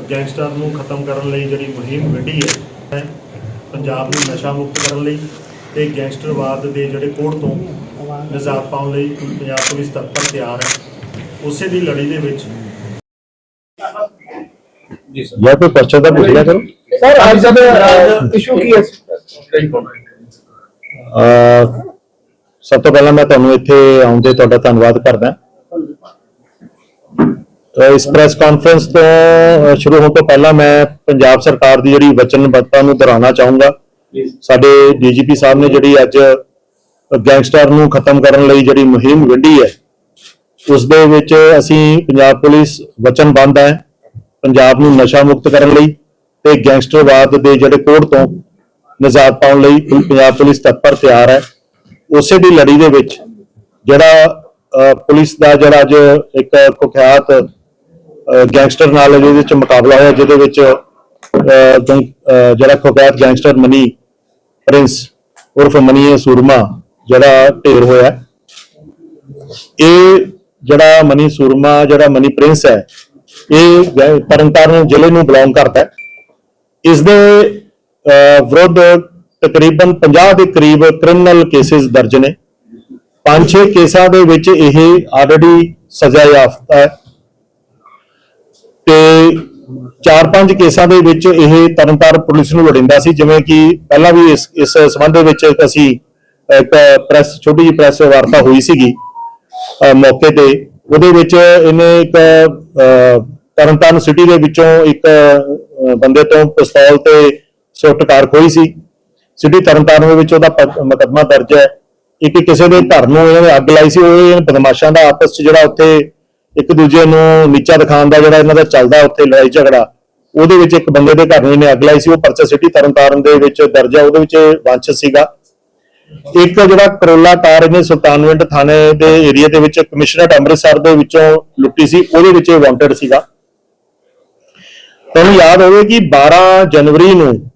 Gangster ਨੂੰ ਖਤਮ ਕਰਨ ਲਈ ਜਿਹੜੀ ਮੁਹਿੰਮ ਵਿੱਢੀ ਹੈ ਪੰਜਾਬ ਨੂੰ ਨਸ਼ਾ ਮੁਕਤ ਕਰਨ ਲਈ ਤੇ ਗੈਂਗਸਟਰਵਾਦ ਦੇ ਜਿਹੜੇ ਕੋੜ ਤੋਂ ਨਿਜ਼ਾਤ ਪਾਉਣ ਲਈ ਪੰਜਾਬ ਪੁਲਿਸ ਤੱਤਪਰ ਤਿਆਰ ਹੈ। ਉਸੇ ਦੀ ਲੜੀ ਦੇ ਵਿੱਚ ਜਾਂ ਕੋਈ ਪਰਚਾ ਦਾ ਕਰੋ। ਸਰ ਅੱਜ ਦਾ ਇਸ਼ੂ ਕੀ ਹੈ? ਸਭ ਤੋਂ ਪਹਿਲਾਂ ਮੈਂ ਤੁਹਾਨੂੰ ਇੱਥੇ ਆਉਣ ਦੇ ਤੁਹਾਡਾ ਧੰਨਵਾਦ ਕਰਦਾ। ਇਸ ਪ੍ਰੈਸ ਕਾਨਫਰੰਸ ਤੋਂ ਸ਼ੁਰੂ ਹੋਣ ਤੋਂ ਪਹਿਲਾਂ ਮੈਂ ਪੰਜਾਬ ਸਰਕਾਰ ਦੀ ਜਿਹੜੀ ਵਚਨਬੱਧਤਾ ਨੂੰ ਦੁਹਰਾਉਣਾ ਚਾਹੂੰਗਾ। ਸਾਡੇ ਡੀਜੀਪੀ ਸਾਹਿਬ ਨੇ ਜਿਹੜੀ ਅੱਜ ਗੈਂਗਸਟਰ ਨੂੰ ਖਤਮ ਕਰਨ ਲਈ ਜਿਹੜੀ ਮੁਹਿੰਮ ਵਿੱਢੀ ਹੈ ਉਸ ਦੇ ਵਿੱਚ ਅਸੀਂ ਪੰਜਾਬ ਪੁਲਿਸ ਵਚਨਬੱਧ ਹੈ ਪੰਜਾਬ ਨੂੰ ਨਸ਼ਾ ਮੁਕਤ ਕਰਨ ਲਈ ਤੇ ਗੈਂਗਸਟਰਵਾਦ ਦੇ ਜਿਹੜੇ ਕੋੜ ਤੋਂ ਨਿਜ਼ਾਤ ਪਾਉਣ ਲਈ ਪੰਜਾਬ ਪੁਲਿਸ ਤੱਤਪਰ ਤਿਆਰ ਹੈ। ਉਸੇ ਦੀ ਲੜੀ ਦੇ ਵਿੱਚ ਜਿਹੜਾ ਪੁਲਿਸ ਦਾ ਜਿਹੜਾ ਅੱਜ ਇੱਕ ਕੁਖਿਆਤ ਗੈਂਗਸਟਰ ਨਾਲ ਇਹਦੇ ਵਿੱਚ ਮੁਕਾਬਲਾ ਹੋਇਆ, ਜਿਹਦੇ ਵਿੱਚ ਜਿਹੜਾ ਕੁਖਿਆਤ ਗੈਂਗਸਟਰ ਮਨੀ ਪ੍ਰਿੰਸ ਉਰਫ ਮਨੀ ਸੂਰਮਾ, ਜਿਹੜਾ ਢੇਰ ਹੋਇਆ। ਇਹ ਜਿਹੜਾ ਮਨੀ ਸੂਰਮਾ, ਜਿਹੜਾ ਮਨੀ ਪ੍ਰਿੰਸ ਹੈ, ਇਹ ਗੈ- ਤਰਨਤਾਰਨ ਜ਼ਿਲ੍ਹੇ ਨੂੰ ਬਿਲੋਂਗ ਕਰਦਾ ਹੈ। ਇਸ ਦੇ ਵਿਰੁੱਧ ਤਕਰੀਬਨ 50 ਦੇ ਕਰੀਬ ਕ੍ਰਿਮੀਨਲ ਕੇਸਿਸ ਦਰਜ ਨੇ। ਪੰਜ ਛੇ ਕੇਸਾਂ ਦੇ ਵਿੱਚ ਇਹ ਆਲਰੇਡੀ ਸਜ਼ਾ ਯਾਫਤਾ ਹੈ। ਤੇ ਚਾਰ ਪੰਜ ਕੇਸਾਂ ਦੇ ਵਿੱਚ ਇਹ ਤਰਨਤਾਰਨ ਪੁਲਿਸ ਨੂੰ ਲੋੜਿੰਦਾ ਸੀ, ਜਿਵੇਂ ਕਿ ਪਹਿਲਾਂ ਵੀ ਇਸ ਇਸ ਸੰਬੰਧ ਦੇ ਵਿੱਚ ਅਸੀਂ, ਇੱਕ ਪ੍ਰੈਸ, ਛੋਟੀ ਜਿਹੀ ਪ੍ਰੈਸ ਵਾਰਤਾ ਹੋਈ ਸੀਗੀ ਮੌਕੇ ਤੇ। ਉਹਦੇ ਵਿੱਚ ਇਹਨੇ ਇੱਕ ਤਰਨਤਾਰਨ ਸਿਟੀ ਦੇ ਵਿੱਚੋਂ ਇੱਕ ਬੰਦੇ ਤੋਂ ਪਿਸਤੌਲ ਤੇ ਸਵਿਫਟ ਕਾਰ ਖੋਈ ਸੀ। ਸਿਟੀ ਤਰਨਤਾਰਨ ਦੇ ਵਿੱਚ ਉਹਦਾ ਪ- ਮੁਕੱਦਮਾ ਦਰਜ ਹੈ। ਇੱਕ ਕਿਸੇ ਦੇ ਘਰ ਨੂੰ ਇਹਨੇ ਅੱਗ ਲਾਈ ਸੀ, ਉਹ ਇਹ ਬਦਮਾਸ਼ਾਂ ਦਾ ਆਪਸ 'ਚ ਜਿਹੜਾ ਉੱਥੇ ਇੱਕ ਦੂਜੇ ਨੂੰ ਨੀਚਾ ਦਿਖਾਉਣ ਦਾ ਜਿਹੜਾ ਇਹਨਾਂ ਦਾ ਚੱਲਦਾ ਉੱਥੇ ਲੜਾਈ ਝਗੜਾ ਉਹਦੇ ਵਿੱਚ ਇੱਕ ਬੰਦੇ ਦੇ ਘਰ ਨੂੰ ਇਹਨੇ ਅੱਗ ਲਾਈ ਸੀ ਉਹ ਪਰਚਾ ਸਿਟੀ ਤਰਨਤਾਰਨ ਦੇ ਵਿੱਚ ਦਰਜ ਹੈ ਉਹਦੇ ਵਿੱਚ ਵੰਸ਼ ਸੀਗਾ। ਇੱਕ ਜਿਹੜਾ ਕਰੋਲਾ ਕਾਰ ਇਹਨੇ ਸੁਲਤਾਨਵਿੰਡ ਥਾਣੇ ਦੇ ਏਰੀਆ ਦੇ ਵਿੱਚ ਕਮਿਸ਼ਨਰੇਟ ਅੰਮ੍ਰਿਤਸਰ ਦੇ ਵਿੱਚੋਂ ਲੁੱਟੀ ਸੀ ਉਹਦੇ ਵਿੱਚ ਇਹ ਵਾਂਟਡ ਸੀਗਾ। ਤੁਹਾਨੂੰ ਯਾਦ ਹੋਵੇ ਕਿ 12 ਜਨਵਰੀ ਨੂੰ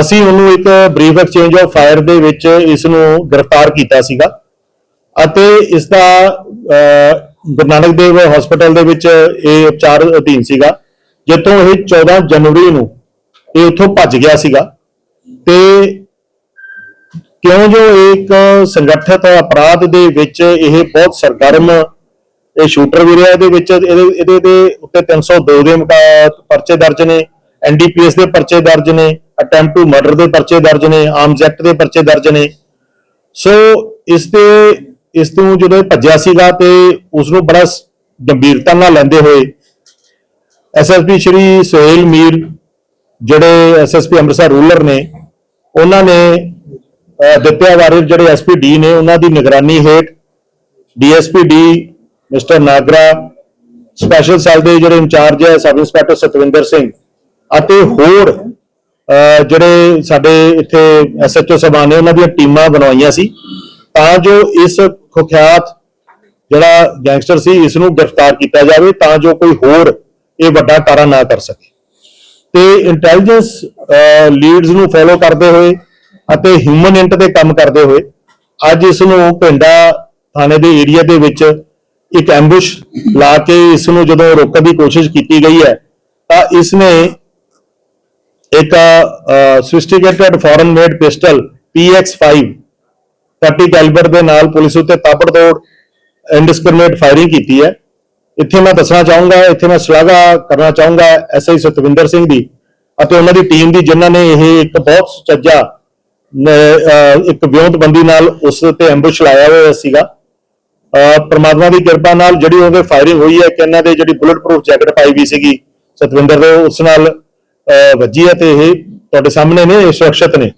ਅਸੀਂ ਉਹਨੂੰ ਇੱਕ ਬਰੀਫ ਐਕਸਚੇਂਜ ਆਫ ਫਾਇਰ ਦੇ ਵਿੱਚ ਇਸ ਨੂੰ ਗ੍ਰਿਫਤਾਰ ਕੀਤਾ ਸੀਗਾ। ਅਤੇ ਇਸ ਦਾ ਅਹ, ਗੁਰੂ ਨਾਨਕ ਦੇਵ ਹਸਪੀਟਲ ਦੇ ਵਿੱਚ ਇਹ ਉਪਚਾਰ ਅਧੀਨ ਸੀਗਾ, ਜਿੱਥੋਂ ਇਹ 14 ਜਨਵਰੀ ਨੂੰ ਇਹ ਉੱਥੋਂ ਭੱਜ ਗਿਆ ਸੀਗਾ। ਤੇ ਕਿਉਂ ਜੋ ਇੱਕ ਸੰਗਠਿਤ ਅਪਰਾਧ ਦੇ ਵਿੱਚ ਇਹ ਬਹੁਤ ਸਰਗਰਮ ਇਹ ਸ਼ੂਟਰ ਵੀ ਰਿਹਾ, ਇਹਦੇ ਵਿੱਚ ਇਹਦੇ ਇਹਦੇ ਦੇ ਉੱਤੇ 302 ਦੇ ਪਰਚੇ ਦਰਜ ਨੇ ਐਨਡੀਪੀਐਸ ਦੇ ਪਰਚੇ ਦਰਜ ਨੇ, ਅਟੈਂਪਟ ਟੂ ਮਰਡਰ ਦੇ ਪਰਚੇ ਦਰਜ ਨੇ, ਆਰਮਸ ਐਕਟ ਦੇ ਪਰਚੇ ਦਰਜ ਨੇ। ਸੋ ਇਸ ਤੇ ਇਸ ਤੋਂ ਜਦੋਂ ਭੱਜਿਆ ਸੀਗਾ ਤੇ ਉਸ ਨੂੰ ਬੜਾ ਗੰਭੀਰਤਾ ਨਾਲ ਲੈਂਦੇ ਹੋਏ ਐਸਐਸਪੀ ਸ਼੍ਰੀ ਸੁਹੇਲ ਮੀਰ ਜਿਹੜੇ ਐਸਐਸਪੀ ਅੰਮ੍ਰਿਤਸਰ ਰੂਲਰ ਨੇ ਉਹਨਾਂ ਨੇ ਅਹ, ਦਿੱਤਿਆ ਵਾਰਿਰ ਜਿਹੜੇ ਐਸਪੀ ਨੇ ਉਹਨਾਂ ਦੀ ਨਿਗਰਾਨੀ ਹੇਠ DSP D mister Nagra special cell ਦੇ ਜਿਹੜੇ ਇੰਚਾਰਜ ਹੈ ਸਬ ਇੰਸਪੈਕਟਰ ਸਤਵਿੰਦਰ ਸਿੰਘ ਅਤੇ ਹੋਰ ਜਿਹੜੇ ਸਾਡੇ ਇੱਥੇ ਐਸਐਚਓ ਸਾਹਿਬਾਨ ਨੇ ਉਹਨਾਂ ਦੀਆਂ ਟੀਮਾਂ ਬਣਵਾਈਆਂ ਸੀ। ਤਾਂ ਜੋ ਇਸ ਕੁਖਿਆਤ ਜਿਹੜਾ ਗੈਂਗਸਟਰ ਸੀ ਇਸ ਨੂੰ ਗ੍ਰਿਫਤਾਰ ਕੀਤਾ ਜਾਵੇ ਤਾਂ ਜੋ ਕੋਈ ਹੋਰ ਇਹ ਵੱਡਾ ਕਾਰਾ ਨਾ ਕਰ ਸਕੇ। ਤੇ ਇੰਟੈਲੀਜੈਂਸ ਲੀਡਸ ਨੂੰ ਫੋਲੋ ਕਰਦੇ ਹੋਏ ਅਤੇ ਹਿਊਮਨ ਇੰਟ ਤੇ ਕੰਮ ਕਰਦੇ ਹੋਏ, ਅੱਜ ਇਸ ਨੂੰ ਪਿੰਡਾ ਥਾਣੇ ਦੇ ਏਰੀਆ ਦੇ ਵਿੱਚ ਇੱਕ ਐਂਬੁਸ਼ ਲਾ ਕੇ ਇਸ ਨੂੰ ਜਦੋਂ ਰੋਕਣ ਦੀ ਕੋਸ਼ਿਸ਼ ਕੀਤੀ ਗਈ ਹੈ, ਤਾਂ ਇਸ ਨੇ ਇੱਕ sophisticated foreign made pistol PX5 30 calibre ਦੇ ਨਾਲ ਪੁਲਿਸ ਉੱਤੇ ਤਾਬੜਤੋੜ ਇਨਡਿਸਕ੍ਰਿਮੀਨੇਟ ਫਾਇਰਿੰਗ ਕੀਤੀ ਹੈ। ਇੱਥੇ ਮੈਂ ਦੱਸਣਾ ਚਾਹੂੰਗਾ, ਇੱਥੇ ਮੈਂ ਸ਼ਲਾਘਾ ਕਰਨਾ ਚਾਹੂੰਗਾ ਐਸਆਈ ਸਤਵਿੰਦਰ ਸਿੰਘ ਦੀ ਅਤੇ ਉਹਨਾਂ ਦੀ ਟੀਮ ਦੀ, ਜਿਨ੍ਹਾਂ ਨੇ ਇਹ ਇੱਕ ਬਹੁਤ ਸੁਚੱਜਾ ਇੱਕ ਵਿਉਂਤਬੰਦੀ ਨਾਲ ਉਸ ਤੇ ਐਂਬੁਸ਼ ਲਾਇਆ ਹੋਇਆ ਸੀਗਾ। ਪਰਮਾਤਮਾ ਦੀ ਕਿਰਪਾ ਨਾਲ ਜਿਹੜੀ ਉਹਦੇ ਫਾਇਰਿੰਗ ਹੋਈ ਹੈ ਕਿ ਇਹਨਾਂ ਦੇ ਜਿਹੜੀ ਬੁਲਟ ਪ੍ਰੂਫ ਜੈਕਟ ਪਾਈ ਵੀ ਸੀਗੀ ਸਤਵਿੰਦਰ ਦੇ, ਉਸ ਨਾਲ ਵੱਜੀ ਹੈ ਤੇ ਇਹ ਤੁਹਾਡੇ ਸਾਹਮਣੇ ਨੇ, ਇਹ ਸੁਰੱਖਿਅਤ ਨੇ।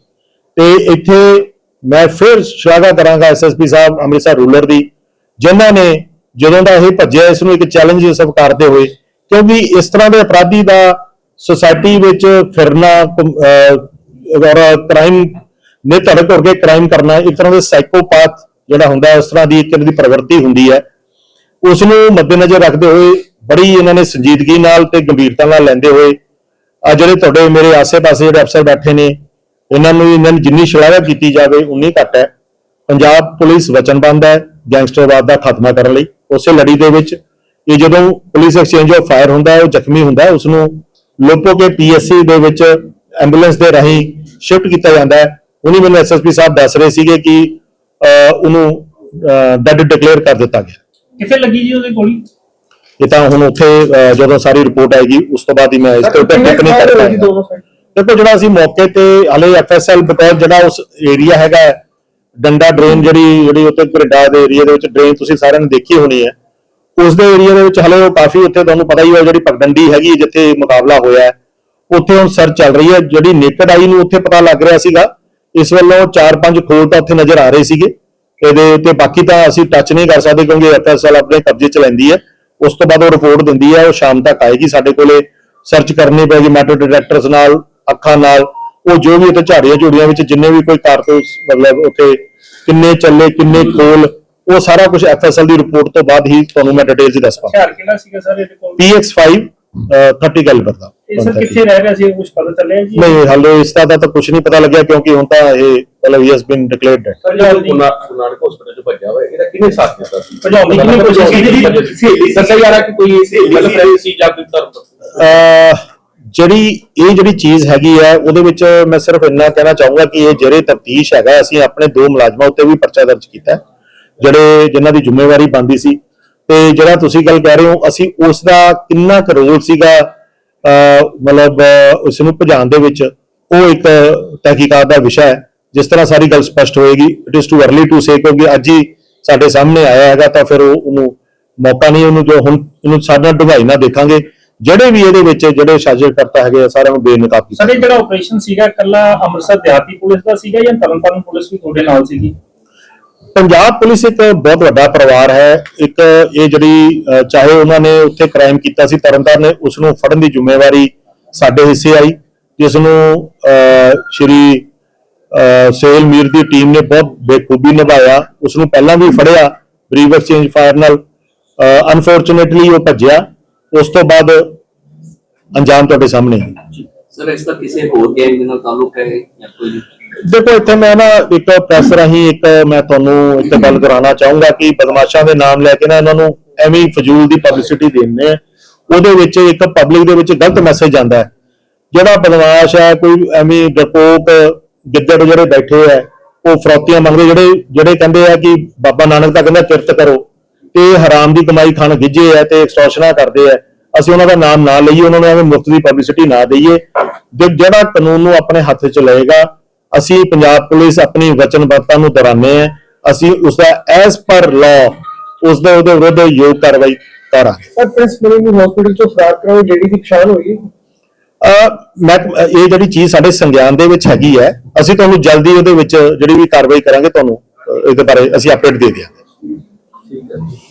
ਤੇ ਇੱਥੇ ਮੈਂ ਫਿਰ ਸ਼ਲਾਘਾ ਕਰਾਂਗਾ ਐਸਐਸਪੀ ਸਾਹਿਬ, ਅੰਮ੍ਰਿਤਸਰ ਰੂਲਰ ਦੀ, ਜਿਨ੍ਹਾਂ ਨੇ ਜਦੋਂ ਦਾ ਇਹ ਭੱਜਿਆ ਇਸ ਨੂੰ ਇੱਕ ਚੈਲੰਜ ਸਵੀਕਾਰਦੇ ਹੋਏ, ਕਿਉਂਕਿ ਇਸ ਤਰ੍ਹਾਂ ਦੇ ਅਪਰਾਧੀ ਦਾ ਸੁਸਾਇਟੀ ਵਿੱਚ ਫਿਰਨਾ ਔਰ ਕ੍ਰਾਈਮ ਨੇ ਧੜਕ ਕੇ ਕ੍ਰਾਈਮ ਕਰਨਾ, ਇੱਕ ਤਰ੍ਹਾਂ ਦਾ ਸਾਈਕੋਪੈਥ ਜਿਹੜਾ ਹੁੰਦਾ, ਉਸ ਤਰ੍ਹਾਂ ਦੀ ਇੱਕ ਤਰ੍ਹਾਂ ਦੀ ਪ੍ਰਵਿਰਤੀ ਹੁੰਦੀ ਹੈ। ਉਸ ਨੂੰ ਮੱਦੇਨਜ਼ਰ ਰੱਖਦੇ ਹੋਏ ਬੜੀ ਇਹਨਾਂ ਨੇ ਸੰਜੀਦਗੀ ਨਾਲ ਤੇ ਗੰਭੀਰਤਾ ਨਾਲ ਲੈਂਦੇ ਹੋਏ, ਆ ਜਿਹੜੇ ਤੁਹਾਡੇ ਮੇਰੇ ਆਸੇ-ਪਾਸੇ ਜਿਹੜੇ ਅਫਸਰ ਬੈਠੇ ਨੇ ਇਹਨਾਂ ਨੂੰ ਇਹਨਾਂ ਨੂੰ ਜਿੰਨੀ ਸ਼ਲਾਘਾ ਕੀਤੀ ਜਾਵੇ ਉਨੀ ਘੱਟ ਹੈ। ਪੰਜਾਬ ਪੁਲਿਸ ਵਚਨਬੰਦ ਹੈ ਗੈਂਗਸਟਰਵਾਦ ਦਾ ਖਾਤਮਾ ਕਰਨ ਲਈ। ਉਸੇ ਲੜੀ ਦੇ ਵਿੱਚ ਇਹ ਜਦੋਂ ਪੁਲਿਸ ਐਕਸਚੇਂਜ ਆਫ ਫਾਇਰ ਹੁੰਦਾ ਹੈ ਉਹ ਜ਼ਖਮੀ ਹੁੰਦਾ ਹੈ ਉਸ ਨੂੰ ਲੋਪੋ ਕੇ ਪੀਐਸਸੀ ਦੇ ਵਿੱਚ ਐਂਬੂਲੈਂਸ ਦੇ ਰਾਹੀਂ ਸ਼ਿਫਟ ਕੀਤਾ ਜਾਂਦਾ ਹੈ। ਉਹਨੀ ਮੈਨੂੰ ਐਸਐਸਪੀ ਸਾਹਿਬ ਦੱਸ ਰਹੇ ਸੀਗੇ ਕਿ ਉਹਨੂੰ ਡੈਡ ਡਿਕਲੇਅਰ ਕਰ ਦਿੱਤਾ ਗਿਆ। ਕਿੱਥੇ ਲੱਗੀ ਜੀ ਉਹਦੇ ਗੋਲੀ? ਇਹ ਤਾਂ ਹੁਣ ਉੱਥੇ ਜਦੋਂ ਸਾਰੀ ਰਿਪੋਰਟ ਆਏਗੀ ਉਸ ਤੋਂ ਬਾਅਦ ਹੀ ਮੈਂ ਇਸ ਤੇ ਟਿੱਪਣੀ ਕਰ ਪਾਉਂਗਾ? ਦੇਖੋ ਜਿਹੜਾ ਅਸੀਂ ਮੌਕੇ ਤੇ ਹਲੇ ਐਫਐਸਐਲ ਬਿਕੋਜ਼ ਜਿਹੜਾ ਉਸ ਏਰੀਆ ਹੈਗਾ ਡੰਡਾ ਡਰੇਨ ਜਿਹੜੀ ਜਿਹੜੀ ਉੱਤੇ ਘਰਿੰਡਾ ਦੇ ਏਰੀਆ ਦੇ ਵਿੱਚ ਡਰੇਨ ਤੁਸੀਂ ਸਾਰਿਆਂ ਨੇ ਦੇਖੀ ਹੋਣੀ ਹੈ, ਉਸ ਦੇ ਏਰੀਆ ਦੇ ਵਿੱਚ ਹਲੇ ਉਹ ਕਾਫੀ ਉੱਥੇ ਤੁਹਾਨੂੰ ਪਤਾ ਹੀ ਹੈ ਜਿਹੜੀ ਪਗਡੰਡੀ ਹੈਗੀ ਜਿੱਥੇ ਮੁਕਾਬਲਾ ਹੋਇਆ ਉੱਥੇ ਹੁਣ ਸਰਚ ਚੱਲ ਰਹੀ ਹੈ, ਜਿਹੜੀ ਨੇਕਡ ਆਈ ਨੂੰ ਉੱਥੇ ਪਤਾ ਲੱਗ ਰਿਹਾ ਸੀਗਾ, ਇਸ ਵੱਲੋਂ 4-5 ਖੋਲ ਤਾਂ ਉੱਥੇ ਨਜ਼ਰ ਆ ਰਹੇ ਸੀਗੇ, ਇਹਦੇ ਤੇ ਬਾਕੀ ਤਾਂ ਅਸੀਂ ਟੱਚ ਨਹੀਂ ਕਰ ਸਕਦੇ ਕਿਉਂਕਿ ਐਫਐਸਐਲ ਆਪਣੇ ਕਬਜ਼ੇ 'ਚ ਲੈਂਦੀ ਹੈ, ਉਸ ਤੋਂ ਬਾਅਦ ਉਹ ਰਿਪੋਰਟ ਦਿੰਦੀ ਹੈ, ਉਹ ਸ਼ਾਮ ਤੱਕ ਆਏਗੀ ਸਾਡੇ ਕੋਲੇ ਸਰਚ ਕਰਨੀ ਪੈਗੀ ਮੈਟਰ ਡਿਟੈਕਟਰਸ ਨਾਲ ਅੱਖਾਂ ਨਾਲ ਉਹ ਜੋ ਵੀ ਉੱਥੇ ਝਾੜੀਆਂ ਝੂੜੀਆਂ ਵਿੱਚ ਜਿੰਨੇ ਵੀ ਕੋਈ ਕਾਰਤੂਸ ਮਤਲਬ ਉੱਥੇ ਕਿੰਨੇ ਚੱਲੇ ਕਿੰਨੇ ਖੋਲ ਉਹ ਸਾਰਾ ਕੁਝ ਐਫਐਸਐਲ ਦੀ ਰਿਪੋਰਟ ਤੋਂ ਬਾਅਦ ਹੀ ਤੁਹਾਨੂੰ ਮੈਂ ਡਿਟੇਲਸ ਹੀ ਦੱਸ ਪਾਵਾਂਗਾ ਹਥਿਆਰ ਕਿਹੜਾ ਸੀਗਾ ਸਰ ਇਹਦੇ ਕੋਲ PX5 ਅਹ, 30 ਕੈਲੀਬਰ ਦਾ ਇਹ ਸਰ ਕਿੱਥੇ ਰਹਿ ਰਿਹਾ ਸੀ ਕੁਝ ਪਤਾ ਚੱਲਿਆ ਜੀ ਨਹੀਂ ਹਾਲੇ ਇਸ ਦਾ ਤਾਂ ਕੁਝ ਨਹੀਂ ਪਤਾ ਲੱਗਿਆ ਕਿਉਂਕਿ ਹੁਣ ਤਾਂ ਇਹ ਮਤਲਬ ਹੀ ਹੈਸ ਬੀਨ ਡਿਕਲੇਅਰਡ ਸਰ ਜਿਹੜਾ ਗੁਨਾ ਗੁਨਾਨਕ ਹਸਪੀਟਲ ਚ ਭੱਜਿਆ ਹੋਇਆ ਇਹਦਾ ਕਿਹਨੇ ਸਾਥ ਦਿੱਤਾ ਸੀ ਭਜਾਉਣ ਦੀ ਕਿਹਨੇ ਕੋਸ਼ਿਸ਼ ਕੀਤੀ ਜੀ? ਦੱਸਿਆ ਜਾ ਰਿਹਾ ਕਿ ਕੋਈ ਸਹੇਲੀ ਮਤਲਬ ਸੀ ਜਾਂ ਕੋਈ ਧਰਮ ਜਿਹੜੀ ਇਹ ਜਿਹੜੀ ਚੀਜ਼ ਹੈਗੀ ਹੈ ਉਹਦੇ ਵਿੱਚ ਮੈਂ ਸਿਰਫ ਇੰਨਾ ਕਹਿਣਾ ਚਾਹੂੰਗਾ ਕਿ ਇਹ ਜਿਹੜੇ ਤਫਤੀਸ਼ ਹੈਗਾ, ਅਸੀਂ ਆਪਣੇ ਦੋ ਮੁਲਾਜ਼ਮਾਂ ਉੱਤੇ ਵੀ ਪਰਚਾ ਦਰਜ ਕੀਤਾ ਜਿਹੜੇ ਜਿਨ੍ਹਾਂ ਦੀ ਜ਼ਿੰਮੇਵਾਰੀ ਬਣਦੀ ਸੀ। ਤੇ ਜਿਹੜਾ ਤੁਸੀਂ ਗੱਲ ਕਹਿ ਰਹੇ ਹੋ, ਅਸੀਂ ਉਸ ਦਾ ਕਿੰਨਾ ਕੁ ਰੋਲ ਸੀਗਾ ਮਤਲਬ ਅਹ ਉਸ ਨੂੰ ਭਜਾਉਣ ਦੇ ਵਿੱਚ, ਉਹ ਇੱਕ ਤਹਿਕੀਕਾਤ ਦਾ ਵਿਸ਼ਾ ਹੈ। ਜਿਸ ਤਰ੍ਹਾਂ ਸਾਰੀ ਗੱਲ ਸਪਸ਼ਟ ਹੋਏਗੀ it is too early to say ਕਿਉਂਕਿ ਅੱਜ ਹੀ ਸਾਡੇ ਸਾਹਮਣੇ ਆਇਆ ਹੈਗਾ, ਤਾਂ ਫਿਰ ਉਹ ਉਹਨੂੰ ਮੌਕਾ ਨਹੀਂ, ਉਹਨੂੰ ਜੋ ਹੁਣ ਇਹਨੂੰ ਸਾਡਾ ਡੁੰਗਾਈ ਨਾ ਦੇਖਾਂਗੇ। ਜਿਹੜੇ ਵੀ ਇਹਦੇ ਵਿੱਚ ਜਿਹੜੇ ਸਾਜ਼ਿਸ਼ ਕਰਤਾ ਹੈਗੇ ਆ, ਸਾਰਿਆਂ ਨੂੰ ਬੇਨਕਾਬ ਕੀਤਾ ਸਰ ਇਹ ਜਿਹੜਾ ਆਪਰੇਸ਼ਨ ਸੀਗਾ ਕੱਲਾ ਅੰਮ੍ਰਿਤਸਰ ਦਿਹਾਤੀ ਪੁਲਿਸ ਦਾ ਸੀਗਾ ਜਾਂ ਤਰਨਤਾਰਨ ਪੁਲਿਸ ਵੀ ਤੁਹਾਡੇ ਨਾਲ ਸੀਗੀ? ਪੰਜਾਬ ਪੁਲਿਸ ਇੱਕ ਬਹੁਤ ਵੱਡਾ ਪਰਿਵਾਰ ਹੈ। ਇੱਕ ਇਹ ਜਿਹੜੀ ਚਾਹੇ ਉਹਨਾਂ ਨੇ ਉੱਥੇ ਕ੍ਰਾਈਮ ਕੀਤਾ ਸੀ ਤਰਨਤਾਰਨ ਨੇ ਉਸ ਨੂੰ ਫੜਨ ਦੀ ਜ਼ਿੰਮੇਵਾਰੀ ਸਾਡੇ ਹਿੱਸੇ ਆਈ ਜਿਸ ਨੂੰ ਸ਼੍ਰੀ ਸੇਲ ਮੀਰ ਦੀ ਟੀਮ ਨੇ ਬਹੁਤ ਬੇਖੂਬੀ ਨਿਭਾਇਆ। ਉਸ ਨੂੰ ਪਹਿਲਾਂ ਵੀ ਫੜਿਆ ਬਰੀਵ ਐਕਸਚੇਂਜ ਫਾਇਰ ਨਾਲ। ਅਨਫੋਰਚੂਨੇਟਲੀ ਉਹ ਭੱਜਿਆ। ਉਸ ਤੋਂ ਬਾਅਦ ਅੰਜਾਮ ਤੁਹਾਡੇ ਸਾਹਮਣੇ ਹੈ ਸਰ ਇਸ ਦਾ ਕਿਸੇ ਹੋਰ ਗੈਂਗ ਦੇ ਨਾਲ ਤਾਲੁਕ ਹੈ ਜਾਂ ਕੋਈ? ਦੇਖੋ ਇੱਥੇ ਮੈਂ ਨਾ ਇੱਕ ਪ੍ਰੈਸ ਰਾਹੀਂ ਇੱਕ ਮੈਂ ਤੁਹਾਨੂੰ ਇੱਕ ਗੱਲ ਕਰਾਉਣਾ ਚਾਹੂੰਗਾ ਕਿ ਬਦਮਾਸ਼ਾਂ ਦੇ ਨਾਮ ਲੈ ਕੇ ਨਾ ਇਹਨਾਂ ਨੂੰ ਐਵੇਂ ਫਜ਼ੂਲ ਦੀ ਪਬਲਿਸਿਟੀ ਦਿੰਦੇ ਆ। ਉਹਦੇ ਵਿੱਚ ਇੱਕ ਪਬਲਿਕ ਦੇ ਵਿੱਚ ਗਲਤ ਮੈਸੇਜ ਜਾਂਦਾ ਹੈ। ਜਿਹੜਾ ਬਦਮਾਸ਼ ਹੈ ਕੋਈ ਐਵੇਂ ਡਰਪੋਕ ਗਿੱਦੜ ਜਿਹੜੇ ਬੈਠੇ ਆ ਉਹ ਫਰੌਤੀਆਂ ਮੰਗਦੇ ਜਿਹੜੇ ਜਿਹੜੇ ਕਹਿੰਦੇ ਆ ਕਿ ਬਾਬਾ ਨਾਨਕ ਤਾਂ ਕਹਿੰਦਾ ਕਿਰਤ ਕਰੋ। ਤੇ ਹਰਾਮ ਦੀ ਕਮਾਈ ਖਾਣ ਗਿੱਜੇ ਆ ਤੇ ਐਕਸਟੋਰਸ਼ਨਾਂ ਕਰਦੇ ਆ ਅਸੀਂ ਉਹਨਾਂ ਦਾ ਨਾਮ ਨਾ ਲਈਏ ਉਹਨਾਂ ਨੂੰ ਐਵੇਂ ਮੁਫਤ ਦੀ ਪਬਲਿਸਿਟੀ ਨਾ ਦਈਏ। ਜੇ ਜਿਹੜਾ ਕਾਨੂੰਨ ਨੂੰ ਆਪਣੇ ਹੱਥ 'ਚ ਲਏਗਾ ਅਸੀਂ ਪੰਜਾਬ ਪੁਲਿਸ ਆਪਣੀ ਵਚਨਬੱਧਤਾ ਨੂੰ ਦੁਹਰਾਉਂਦੇ ਆ ਅਸੀਂ ਉਸ ਦਾ ਐਸ ਪਰ ਲਾਅ ਉਸ ਦੇ ਉਹਦੇ ਵਿਰੁੱਧ ਯੋਗ ਕਾਰਵਾਈ ਕਰਾਂਗੇ। ਸਰ ਪ੍ਰਿੰਸ ਮੈਨਿੰਗ ਹਸਪੀਟਲ ਤੋਂ ਫਰਾਰ ਕਰਾਉ ਜਿਹੜੀ ਦੀ ਪਛਾਣ ਹੋਈ ਅਹ ਮੈਂ ਇਹ ਜਿਹੜੀ ਚੀਜ਼ ਸਾਡੇ ਸੰਗਿਆਨ ਦੇ ਵਿੱਚ ਹੈਗੀ ਹੈ ਅਸੀਂ ਤੁਹਾਨੂੰ ਜਲਦੀ ਉਹਦੇ ਵਿੱਚ ਜਿਹੜੀ ਵੀ ਕਾਰਵਾਈ ਕਰਾਂਗੇ ਤੁਹਾਨੂੰ ਇਹਦੇ ਬਾਰੇ ਅਸੀਂ ਅਪਡੇਟ ਦੇ ਦਿਆਂਗੇ। ਠੀਕ ਹੈ